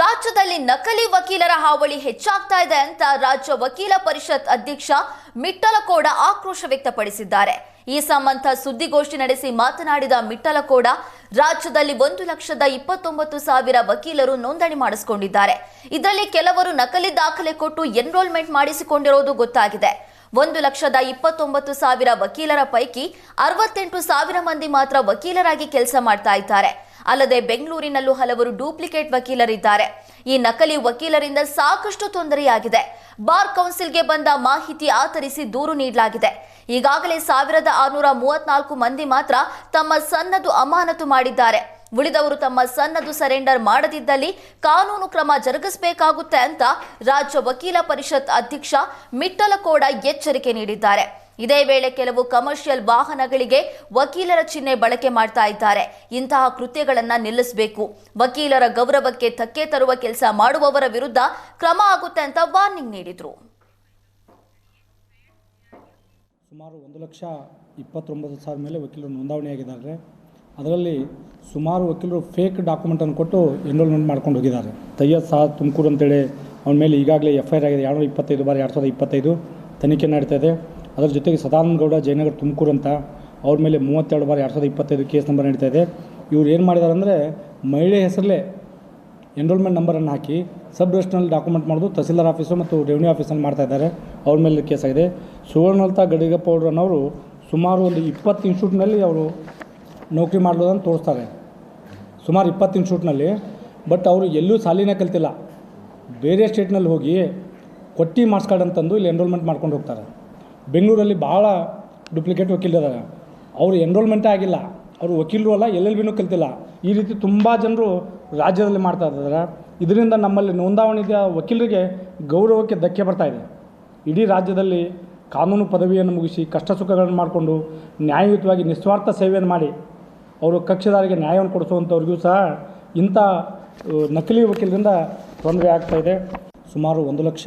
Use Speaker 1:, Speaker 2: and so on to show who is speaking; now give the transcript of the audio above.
Speaker 1: ರಾಜ್ಯದಲ್ಲಿ ನಕಲಿ ವಕೀಲರ ಹಾವಳಿ ಹೆಚ್ಚಾಗ್ತಾ ಇದೆ ಅಂತ ರಾಜ್ಯ ವಕೀಲ ಪರಿಷತ್ ಅಧ್ಯಕ್ಷ ಮಿಟ್ಟಲಕೋಡ ಆಕ್ರೋಶ ವ್ಯಕ್ತಪಡಿಸಿದ್ದಾರೆ. ಈ ಸಂಬಂಧ ಸುದ್ದಿಗೋಷ್ಠಿ ನಡೆಸಿ ಮಾತನಾಡಿದ ಮಿಟ್ಟಲಕೋಡ, ರಾಜ್ಯದಲ್ಲಿ ಒಂದು ಲಕ್ಷದ ಇಪ್ಪತ್ತೊಂಬತ್ತು ಸಾವಿರ ವಕೀಲರು ನೋಂದಣಿ ಮಾಡಿಸಿಕೊಂಡಿದ್ದಾರೆ. ಇದರಲ್ಲಿ ಕೆಲವರು ನಕಲಿ ದಾಖಲೆ ಕೊಟ್ಟು ಎನ್ರೋಲ್ಮೆಂಟ್ ಮಾಡಿಸಿಕೊಂಡಿರೋದು ಗೊತ್ತಾಗಿದೆ. ಒಂದು ಲಕ್ಷದ ಇಪ್ಪತ್ತೊಂಬತ್ತು ಸಾವಿರ ವಕೀಲರ ಪೈಕಿ ಅರವತ್ತೆಂಟು ಸಾವಿರ ಮಂದಿ ಮಾತ್ರ ವಕೀಲರಾಗಿ ಕೆಲಸ ಮಾಡ್ತಾ ಇದ್ದಾರೆ. ಅಲ್ಲದೆ ಬೆಂಗಳೂರಿನಲ್ಲೂ ಹಲವರು ಡೂಪ್ಲಿಕೇಟ್ ವಕೀಲರಿದ್ದಾರೆ. ಈ ನಕಲಿ ವಕೀಲರಿಂದ ಸಾಕಷ್ಟು ತೊಂದರೆಯಾಗಿದೆ. ಬಾರ್ ಕೌನ್ಸಿಲ್ಗೆ ಬಂದ ಮಾಹಿತಿ ಆಧರಿಸಿ ದೂರು ನೀಡಲಾಗಿದೆ. ಈಗಾಗಲೇ ಸಾವಿರದ ಆರುನೂರ ಮೂವತ್ನಾಲ್ಕು ಮಂದಿ ಮಾತ್ರ ತಮ್ಮ ಸನ್ನದು ಅಮಾನತು ಮಾಡಿದ್ದಾರೆ. ಉಳಿದವರು ತಮ್ಮ ಸನ್ನದು ಸರೆಂಡರ್ ಮಾಡದಿದ್ದಲ್ಲಿ ಕಾನೂನು ಕ್ರಮ ಜರುಗಿಸಬೇಕಾಗುತ್ತೆ ಅಂತ ರಾಜ್ಯ ವಕೀಲ ಪರಿಷತ್ ಅಧ್ಯಕ್ಷ ಮಿಟ್ಟಲಕೋಡ ಎಚ್ಚರಿಕೆ ನೀಡಿದ್ದಾರೆ. ಇದೇ ವೇಳೆ ಕೆಲವು ಕಮರ್ಷಿಯಲ್ ವಾಹನಗಳಿಗೆ ವಕೀಲರ ಚಿಹ್ನೆ ಬಳಕೆ ಮಾಡ್ತಾ ಇದ್ದಾರೆ. ಇಂತಹ ಕೃತ್ಯಗಳನ್ನು ನಿಲ್ಲಿಸಬೇಕು. ವಕೀಲರ ಗೌರವಕ್ಕೆ ಧಕ್ಕೆ ತರುವ ಕೆಲಸ ಮಾಡುವವರ ವಿರುದ್ಧ ಕ್ರಮ ಆಗುತ್ತೆ ಅಂತ ವಾರ್ನಿಂಗ್ ನೀಡಿದರು.
Speaker 2: ಸುಮಾರು ಒಂದು ಲಕ್ಷ ಇಪ್ಪತ್ತೊಂಬತ್ತು ಸಾವಿರ ಮೇಲೆ ವಕೀಲರು ನೋಂದಣಿಯಾಗಿದ್ದಾರೆ ಅದರಲ್ಲಿ ಸುಮಾರು ವಕೀಲರು ಫೇಕ್ ಡಾಕ್ಯುಮೆಂಟನ್ನು ಕೊಟ್ಟು ಎನ್ರೋಲ್ಮೆಂಟ್ ಮಾಡ್ಕೊಂಡು ಹೋಗಿದ್ದಾರೆ. ತಯ್ಯದ್ ಸಹ ತುಮಕೂರು ಅಂತೇಳಿ ಅವನ ಮೇಲೆ ಈಗಾಗಲೇ ಎಫ್ ಐ ಆರ್ ಆಗಿದೆ. ಎರಡು ಇಪ್ಪತ್ತೈದು ಬಾರಿ, ಎರಡು ಸಾವಿರದ ಇಪ್ಪತ್ತೈದು ತನಿಖೆ ನಡೀತಾ ಇದೆ. ಅದರ ಜೊತೆಗೆ ಸದಾನಂದ ಗೌಡ, ಜಯನಗರ ತುಮಕೂರು ಅಂತ ಅವ್ರ ಮೇಲೆ ಮೂವತ್ತೆರಡು ಬಾರಿ ಎರಡು ಸಾವಿರದ ಇಪ್ಪತ್ತೈದು ಕೇಸ್ ನಂಬರ್ ನಡೀತಾ ಇದೆ. ಇವ್ರು ಏನು ಮಾಡಿದ್ದಾರೆ ಅಂದರೆ ಮಹಿಳೆ ಹೆಸರಲ್ಲೇ ಎನ್ರೋಲ್ಮೆಂಟ್ ನಂಬರನ್ನು ಹಾಕಿ ಸಬ್ ರಿಜಿಸ್ಟ್ರಲ್ ಡಾಕ್ಯುಮೆಂಟ್ ಮಾಡೋದು ತಹಸೀಲ್ದಾರ್ ಆಫೀಸು ಮತ್ತು ರೆವಿನ್ಯೂ ಆಫೀಸಲ್ಲಿ ಮಾಡ್ತಾ ಇದ್ದಾರೆ. ಅವ್ರ ಮೇಲೆ ಕೇಸ್ ಆಗಿದೆ. ಸುವರ್ಣಲತಾ ಗಡಿಗಪ್ಪ ಅನ್ನೋರು ಸುಮಾರು ಒಂದು ಇಪ್ಪತ್ತು ಇನ್ಸ್ಟಿಟ್ಯೂಟ್ನಲ್ಲಿ ಅವರು ನೌಕರಿ ಮಾಡೋದನ್ನು ತೋರಿಸ್ತಾರೆ. ಸುಮಾರು ಇಪ್ಪತ್ತು ಇನ್ಸ್ಟಿಟ್ಯೂಟ್ನಲ್ಲಿ ಬಟ್ ಅವರು ಎಲ್ಲೂ ಸಾಲಿನೇ ಕಲ್ತಿಲ್ಲ. ಬೇರೆ ಸ್ಟೇಟ್ನಲ್ಲಿ ಹೋಗಿ ಕೊಟ್ಟಿ ಮಾರ್ಕ್ಸ್ ಕಾರ್ಡ್ ಅಂತಂದು ಇಲ್ಲಿ ಎನ್ರೋಲ್ಮೆಂಟ್ ಮಾಡ್ಕೊಂಡು ಹೋಗ್ತಾರೆ. ಬೆಂಗಳೂರಲ್ಲಿ ಭಾಳ ಡುಪ್ಲಿಕೇಟ್ ವಕೀಲರಿದ್ದಾರೆ ಅವರು ಎನ್ರೋಲ್ಮೆಂಟೇ ಆಗಿಲ್ಲ. ಅವರು ವಕೀಲರು ಅಲ್ಲ, ಎಲ್ ಎಲ್ ಬಿನೂ ಕಲ್ತಿಲ್ಲ. ಈ ರೀತಿ ತುಂಬ ಜನರು ರಾಜ್ಯದಲ್ಲಿ ಮಾಡ್ತಾ ಇದ್ದಾರೆ. ಇದರಿಂದ ನಮ್ಮಲ್ಲಿ ನೋಂದಾವಣಿದ ವಕೀಲರಿಗೆ ಗೌರವಕ್ಕೆ ಧಕ್ಕೆ ಬರ್ತಾ ಇದೆ. ಇಡೀ ರಾಜ್ಯದಲ್ಲಿ ಕಾನೂನು ಪದವಿಯನ್ನು ಮುಗಿಸಿ ಕಷ್ಟ ಸುಖಗಳನ್ನು ಮಾಡಿಕೊಂಡು ನ್ಯಾಯಯುತವಾಗಿ ನಿಸ್ವಾರ್ಥ ಸೇವೆಯನ್ನು ಮಾಡಿ ಅವರು ಕಕ್ಷದಾರಿಗೆ ನ್ಯಾಯವನ್ನು ಕೊಡಿಸುವಂಥವ್ರಿಗೂ ಸಹ ಇಂಥ ನಕಲಿ ವಕೀಲರಿಂದ ತೊಂದರೆ ಆಗ್ತಾ ಇದೆ. ಸುಮಾರು ಒಂದು ಲಕ್ಷ